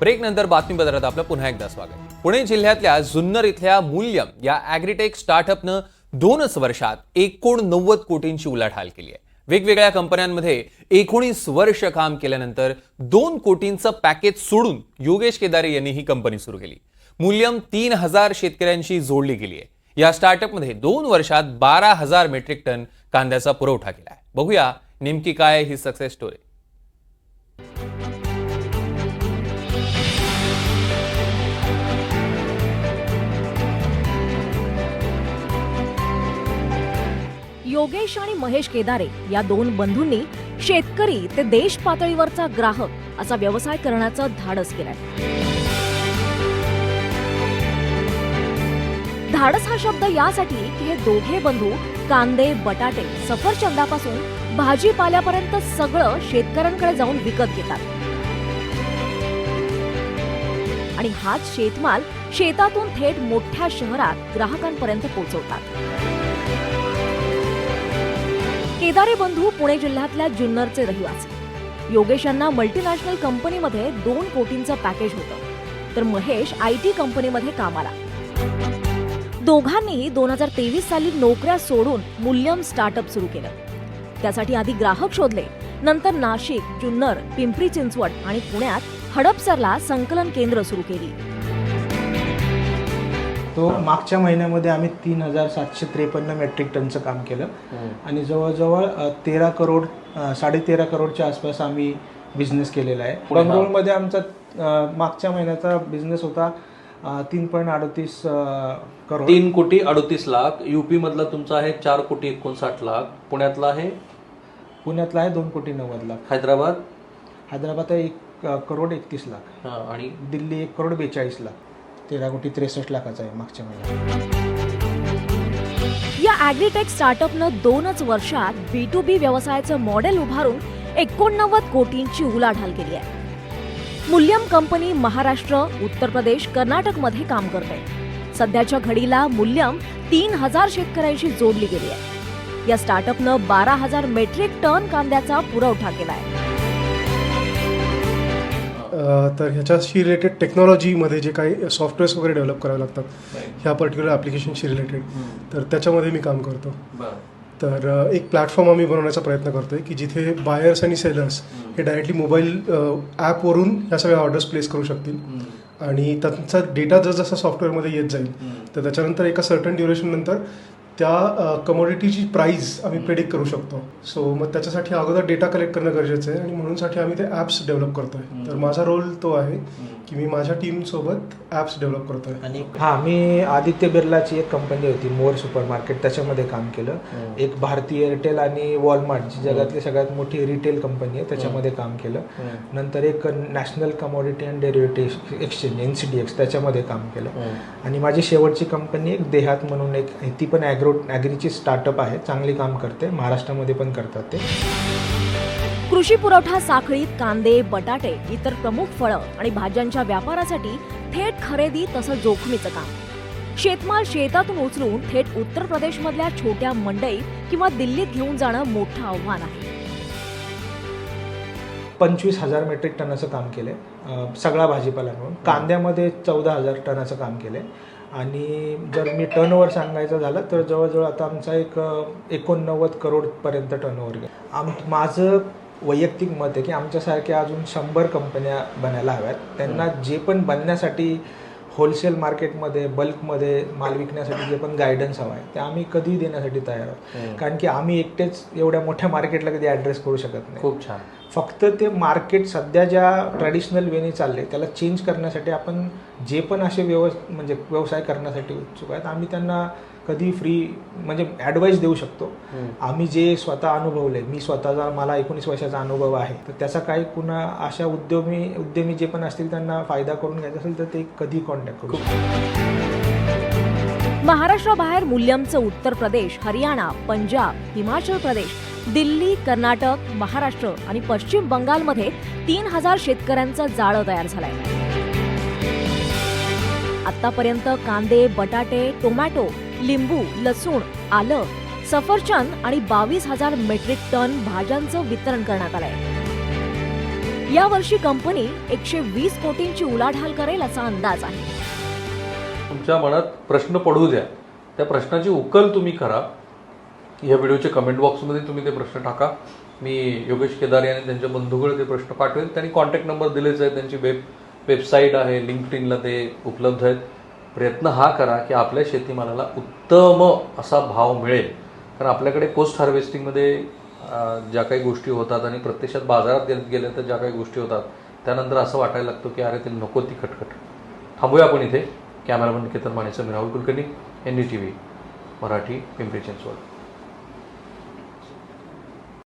Break नंतर बातमीपत्रात आपलं पुन्हा एकदा स्वागत. पुणे जिल्ह्यातल्या जुन्नर इथल्या मूल्यम या ॲग्रीटेक स्टार्टअपनं दोनच वर्षात एकोणनव्वद कोटींची उलाढाल केली आहे. वेगवेगळ्या कंपन्यांमध्ये एकोणीस वर्ष काम केल्यानंतर दोन कोटींचं पॅकेज सोडून योगेश केदारे यांनी ही कंपनी सुरू केली. मूल्यम तीन हजार शेतकऱ्यांशी जोडली गेली आहे. या स्टार्टअपमध्ये दोन वर्षात बारा हजार मेट्रिक टन कांद्याचा पुरवठा केला आहे. बघूया नेमकी काय ही सक्सेस स्टोरी योगेश आणि महेश केदारे या दोन बंधूंनी शेतकरी ते देश पातळीवरचा ग्राहक असा व्यवसाय करण्याचं धाडस केलंय. धाडस हा शब्द यासाठी की हे दोघे बंधू कांदे बटाटे सफरचंदापासून भाजीपाल्यापर्यंत सगळं शेतकऱ्यांकडे जाऊन विकत घेतात. आणि हाच शेतमाल शेतातून थेट मोठ्या शहरात ग्राहकांपर्यंत पोहोचवतात. केदारे बंधू पुणे जिल्ह्यातल्या जुन्नरचे रहिवासी. योगेश यांना मल्टीनॅशनल कंपनीमध्ये दोन कोटींचं पॅकेज होतं. तर महेश आय टी कंपनीमध्ये कामाला. दोघांनी दोन हजार तेवीस साली नोकऱ्या सोडून मूल्यम स्टार्टअप सुरू केलं. त्यासाठी आधी ग्राहक शोधले नंतर नाशिक जुन्नर पिंपरी चिंचवड आणि पुण्यात हडपसरला संकलन केंद्र सुरू केली. तो मागच्या महिन्यामध्ये आम्ही तीन हजार सातशे त्रेपन्न मेट्रिक टनचं काम केलं. आणि जवळजवळ तेरा करोड अ, साडेतेरा करोडच्या आसपास आम्ही बिझनेस केलेला आहे. बंगळूरमध्ये आमचा मागच्या महिन्याचा बिझनेस होता तीन पॉईंट अडतीस करोड. तीन कोटी अडतीस लाख. युपी मधला तुमचा आहे चार कोटी एकोणसाठ लाख. पुण्यातला आहे? पुण्यातला आहे दोन कोटी नव्वद लाख. हैदराबाद? हैदराबाद आहे एक करोड एकतीस लाख. आणि? दिल्ली एक करोड बेचाळीस लाख. तेरा कोटी त्रेसष्ट लाखाचा आहे मागच्या महिन्यात. या ॲग्रीटेक स्टार्टअपनं दोनच वर्षात बी टू बी व्यवसायाचं मॉडेल उभारून एकोणनव्वद कोटींची उलाढाल केली आहे. मूल्यम कंपनी महाराष्ट्र उत्तर प्रदेश कर्नाटकमध्ये काम करते. सध्याच्या घडीला मूल्यम तीन हजार शेतकऱ्यांशी जोडली गेली आहे. या स्टार्टअपनं बारा हजार मेट्रिक टन कांद्याचा पुरवठा केला आहे तर ह्याच्याशी रिलेटेड टेक्नॉलॉजीमध्ये जे काही सॉफ्टवेअर्स वगैरे डेव्हलप करावे लागतात ह्या पर्टिक्युलर ॲप्लिकेशनशी रिलेटेड तर त्याच्यामध्ये मी काम करतो. तर एक प्लॅटफॉर्म आम्ही बनवण्याचा प्रयत्न करतो आहे की जिथे बायर्स आणि सेलर्स हे डायरेक्टली मोबाईल ॲपवरून ह्या सगळ्या ऑर्डर्स प्लेस करू शकतील. आणि त्यांचा डेटा जसजसा सॉफ्टवेअरमध्ये येत जाईल तर त्याच्यानंतर एका सर्टन ड्युरेशन नंतर त्या कमोडिटीची प्राईस आम्ही प्रेडिक्ट करू शकतो. सो मग त्याच्यासाठी अगोदर डेटा कलेक्ट करणं गरजेचं आहे आणि म्हणूनसाठी आम्ही ते ॲप्स डेव्हलप करतोय. तर माझा रोल तो आहे. की मी माझ्या टीमसोबत ॲप्स डेव्हलप करतोय. आणि हा मी आदित्य बिर्लाची एक कंपनी होती मोर सुपर मार्केट त्याच्यामध्ये काम केलं. एक भारती एअरटेल आणि वॉलमार्ट जी जगातली सगळ्यात मोठी रिटेल कंपनी आहे त्याच्यामध्ये काम केलं. नंतर एक national commodity and derivative exchange N C D X त्याच्यामध्ये काम केलं. आणि माझी शेवटची कंपनी एक देहात म्हणून एक. ती पण ॲग्रो ॲग्रीची स्टार्टअप आहे चांगली काम करते महाराष्ट्रामध्ये पण करतात ते. कृषी पुरवठा साखळीत कांदे बटाटे इतर प्रमुख फळं आणि भाज्यांच्या व्यापारासाठी थेट खरेदी तसं जोखमीचं काम. शेतमाल शेतातून उचलून थेट उत्तर प्रदेशमधल्या छोट्या मंडईत किंवा दिल्लीत घेऊन जाणं मोठं आव्हान आहे. पंचवीस हजार मेट्रिक टनाचं काम केलं आहे सगळा भाजीपाला मिळून कांद्यामध्ये चौदा हजार टनाचं काम केलं आहे आणि जर मी टर्नओव्हर सांगायचं झालं तर जवळजवळ आता आमचा एक एकोणनव्वद करोडपर्यंत टर्नओव्हर गेला. आम माझं वैयक्तिक मत आहे की आमच्यासारख्या अजून शंभर कंपन्या बनायला हव्यात. त्यांना जे पण बनण्यासाठी होलसेल मार्केटमध्ये बल्कमध्ये माल विकण्यासाठी जे पण गायडन्स हवा आहे ते आम्ही कधी देण्यासाठी तयार आहोत. कारण की आम्ही एकटेच एवढ्या मोठ्या मार्केटला कधी ॲड्रेस करू शकत नाही. खूप छान. फक्त ते मार्केट सध्या ज्या ट्रॅडिशनल वेने चालले त्याला चेंज करण्यासाठी आपण जे पण असे व्यवस म्हणजे व्यवसाय करण्यासाठी उत्सुक आहेत आम्ही त्यांना कधी फ्री म्हणजे ॲडवाईस देऊ शकतो. आम्ही जे स्वतः अनुभवले मी स्वतःचा मला एकोणीस वर्षाचा अनुभव आहे तर त्याचा काही कुणा अशा उद्योमी उद्यमी जे पण असतील त्यांना फायदा करून घ्यायचा असेल तर ते कधी कॉन्टॅक्ट करू महाराष्ट्राबाहेर मूल्यमचं उत्तर प्रदेश हरियाणा पंजाब हिमाचल प्रदेश दिल्ली कर्नाटक महाराष्ट्र आणि पश्चिम बंगालमध्ये तीन हजार शेतकऱ्यांचं जाळं तयार झालंय. आतापर्यंत कांदे बटाटे टोमॅटो लिंबू लसूण आलं सफरचंद आणि बावीस हजार मेट्रिक टन भाज्यांचं वितरण करण्यात आलंय. यावर्षी कंपनी एकशे वीस कोटींची उलाढाल करेल असा अंदाज आहे. तुमच्या मनात प्रश्न पडू द्या. त्या प्रश्नाची उकल तुम्ही करा. या व्हिडिओच्या कमेंट बॉक्समध्ये तुम्ही ते प्रश्न टाका. मी योगेश केदार आणि त्यांच्या बंधूकडे ते प्रश्न पाठवेल त्यांनी कॉन्टॅक्ट नंबर दिलेच आहे त्यांची वेब वेबसाईट आहे. लिंक्डइनला ते उपलब्ध आहेत. प्रयत्न हा करा की आपल्या शेतीमालाला उत्तम असा भाव मिळेल. कारण आपल्याकडे पोस्ट हार्वेस्टिंगमध्ये ज्या काही गोष्टी होतात आणि प्रत्यक्षात बाजारात गेल्या तर ज्या काही गोष्टी होतात त्यानंतर असं वाटायला लागतं की अरे ते नको ती खटखट. थांबूया आपण इथे. कॅमेरामन केतन माने मी Rahul Kulkarni N D T V Marathi Pimpri Chinchwad.